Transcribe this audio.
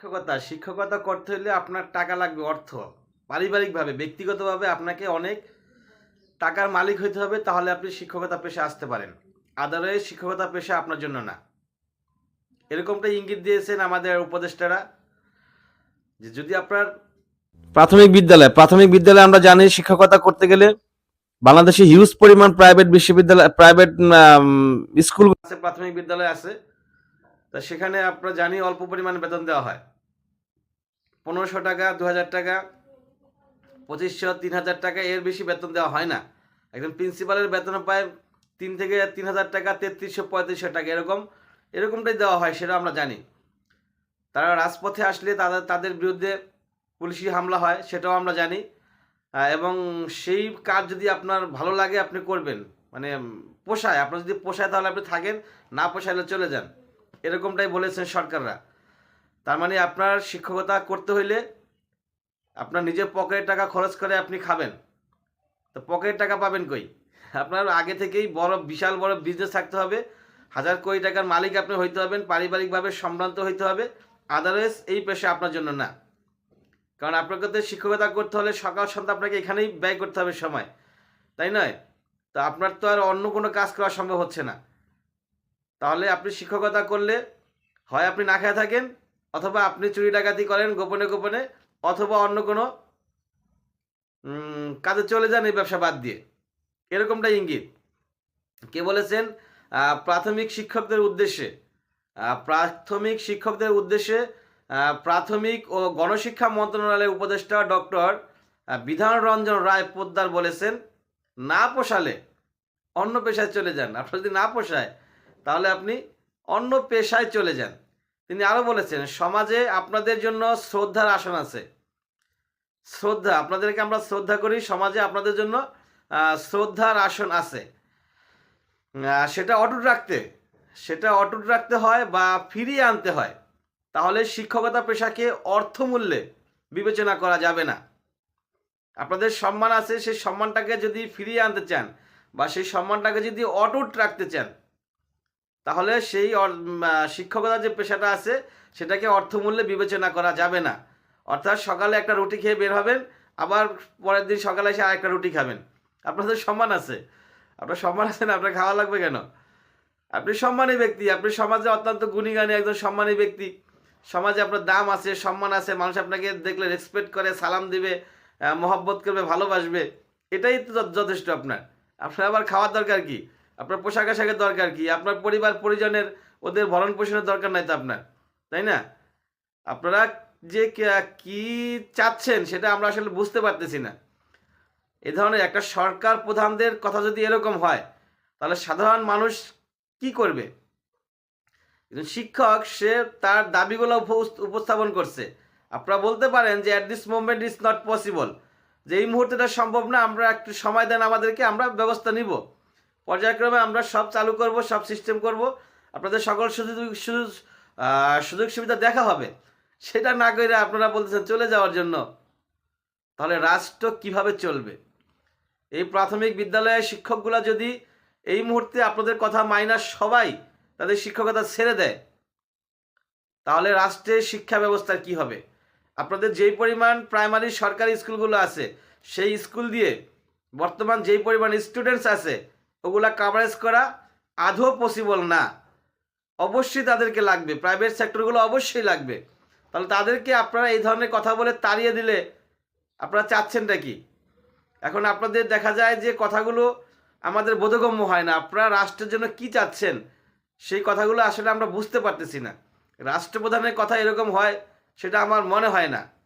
শিক্ষকতা শিক্ষকতা করতে হলে আপনার টাকা লাগবে অর্থ। পারিবারিকভাবে, ব্যক্তিগতভাবে আপনাকে অনেক টাকার মালিক হইতে হবে, তাহলে আপনি শিক্ষকতা পেশা আসতে পারেন। আদারওয়াইজ শিক্ষকতা পেশা আপনার জন্য না। এরকমটা ইঙ্গিত দিয়েছেন আমাদের উপদেষ্টারা, যে যদি আপনার প্রাথমিক বিদ্যালয়, প্রাথমিক বিদ্যালয়ে আমরা জানি শিক্ষকতা করতে গেলে বাংলাদেশে হিউজ পরিমাণ প্রাইভেট বিশ্ববিদ্যালয় প্রাইভেট স্কুল আছে, প্রাথমিক বিদ্যালয় আছে। তা সেখানে আপনারা জানি অল্প পরিমাণে বেতন দেওয়া হয়। পনেরোশো টাকা দু হাজার টাকা, পঁচিশশো তিন হাজার টাকা, এর বেশি বেতন দেওয়া হয় না। একজন প্রিন্সিপালের বেতন পায় তিন থেকে তিন হাজার টাকা, তেত্রিশশো, পঁয়ত্রিশশো টাকা, এরকম, এরকমটাই দেওয়া হয়, সেটা আমরা জানি। তারা রাজপথে আসলে তাদের তাদের বিরুদ্ধে পুলিশি হামলা হয়, সেটাও আমরা জানি। এবং সেই কাজ যদি আপনার ভালো লাগে, আপনি করবেন। মানে পোষায়, আপনার যদি পোষায় তাহলে আপনি থাকেন, না পোষাইলে চলে যান। এরকমটাই বলেছেন সরকাররা। তার মানে আপনার শিক্ষকতা করতে হইলে আপনার নিজের পকেটের টাকা খরচ করে আপনি খাবেন। তো পকেটের টাকা পাবেন কই? আপনার আগে থেকেই বড়, বিশাল বড় বিজনেস থাকতে হবে। হাজার কোটি টাকার মালিক আপনি হইতে হবেন, পারিবারিকভাবে সম্ভ্রান্ত হইতে হবে। আদারওয়াইজ এই পেশা আপনার জন্য না। কারণ আপনাকে তো শিক্ষকতা করতে হলে সকাল সন্ধ্যা আপনাকে এখানেই ব্যয় করতে হবে সময়। তাই নয়? তো আপনার তো আর অন্য কোনো কাজ করা সম্ভব হচ্ছে না। তাহলে আপনি শিক্ষকতা করলে হয় আপনি না খেয়ে থাকেন, অথবা আপনি চুরি ডাকাতি করেন গোপনে গোপনে, অথবা অন্য কোনো কাজে চলে যান এই ব্যবসা বাদ দিয়ে। এরকমটা ইঙ্গিত। কে বলেছেন? প্রাথমিক শিক্ষকদের উদ্দেশ্যে। প্রাথমিক শিক্ষকদের উদ্দেশ্যে প্রাথমিক ও গণশিক্ষা মন্ত্রণালয়ের উপদেষ্টা ডক্টর বিধান রঞ্জন রায় পোদ্দার বলেছেন, না পোষালে অন্য পেশায় চলে যান। আপনার যদি না পোষায় তাহলে আপনি অন্য পেশায় চলে যান। তিনি আরও বলেছেন, সমাজে আপনাদের জন্য শ্রদ্ধার আসন আছে। শ্রদ্ধা, আপনাদেরকে আমরা শ্রদ্ধা করি, সমাজে আপনাদের জন্য শ্রদ্ধার আসন আছে। সেটা অটুট রাখতে, সেটা অটুট রাখতে হয় বা ফিরিয়ে আনতে হয়। তাহলে শিক্ষকতা পেশাকে অর্থমূল্যে বিবেচনা করা যাবে না। আপনাদের সম্মান আছে, সেই সম্মানটাকে যদি ফিরিয়ে আনতে চান বা সেই সম্মানটাকে যদি অটুট রাখতে চান তাহলে সেই অর- উম, আহ, শিক্ষকতা যে পেশাটা আছে সেটাকে অর্থমূল্যে বিবেচনা করা যাবে না। অর্থাৎ সকালে একটা রুটি খেয়ে বের হবেন আবার পরের দিন সকালে এসে আরেকটা রুটি খাবেন। আপনার আপনাদের সম্মান আছে। আপনার সম্মান আছে না? আপনার খাওয়া লাগবে কেন? আপনি সম্মানী ব্যক্তি আপনি সমাজে অত্যন্ত গুণীগানী একজন সম্মানী ব্যক্তি। সমাজে আপনার দাম আছে সম্মান আছে মানুষ আপনাকে দেখলে রেসপেক্ট করে সালাম দিবে মহব্বত করবে ভালোবাসবে। এটাই তো যথেষ্ট আপনার। আপনার আবার খাওয়ার দরকার কি? আপনার পোশাক আশাকের দরকার কি? আপনার পরিবার, পরিজনের ওদের ভরণ পোষণের দরকার নাই তো আপনার, তাই না? আপনারা যে কে- চাচ্ছেন সেটা আমরা আসলে বুঝতে পারতেছি না। এ ধরনের একটা সরকার প্রধানদের কথা যদি এরকম হয়, তাহলে সাধারণ মানুষ কি করবে? শিক্ষক, সে তার দাবিগুলো উপস- উপস্থাপন করছে। আপনারা বলতে পারেন যে at this moment is not possible যে এই মুহূর্তেটা সম্ভব না, আমরা একটু সময় দেন আমাদেরকে, আমরা ব্যবস্থা নিব। পর্যায়ক্রমে আমরা সব চালু করব, সব সিস্টেম করব। আপনাদের সকল সুযোগ সুযোগ সুযোগ সুবিধা দেখা হবে। সেটা না করে আপনারা বলতেছেন চলে যাওয়ার জন্য। তাহলে রাষ্ট্র কীভাবে চলবে? এই প্রাথমিক বিদ্যালয়ের শিক্ষকগুলা যদি এই মুহূর্তে আপনাদের কথা মাইনাস সবাই তাদের শিক্ষকতা ছেড়ে দেয়, তাহলে রাষ্ট্রের শিক্ষা ব্যবস্থার কি হবে? আপনাদের যেই পরিমাণ প্রাইমারি সরকারি স্কুলগুলো আছে, সেই স্কুল দিয়ে বর্তমান যেই পরিমাণ স্টুডেন্টস আছে ওগুলা কাভারেজ করা আদৌ পসিবল না। অবশ্যই তাদেরকে লাগবে। প্রাইভেট সেক্টরগুলো অবশ্যই লাগবে। তাহলে তাদেরকে আপনারা এই ধরনের কথা বলে তাড়িয়ে দিলে আপনারা চাচ্ছেনটা কি? এখন আপনাদের দেখা যায় যে কথাগুলো আমাদের বোধগম্য হয় না। আপনারা রাষ্ট্রের জন্য কি চাচ্ছেন? সেই কথাগুলো আসলে আমরা বুঝতে পারতেছি না। রাষ্ট্রপ্রধানের কথা এরকম হয়, সেটা আমার মনে হয় না।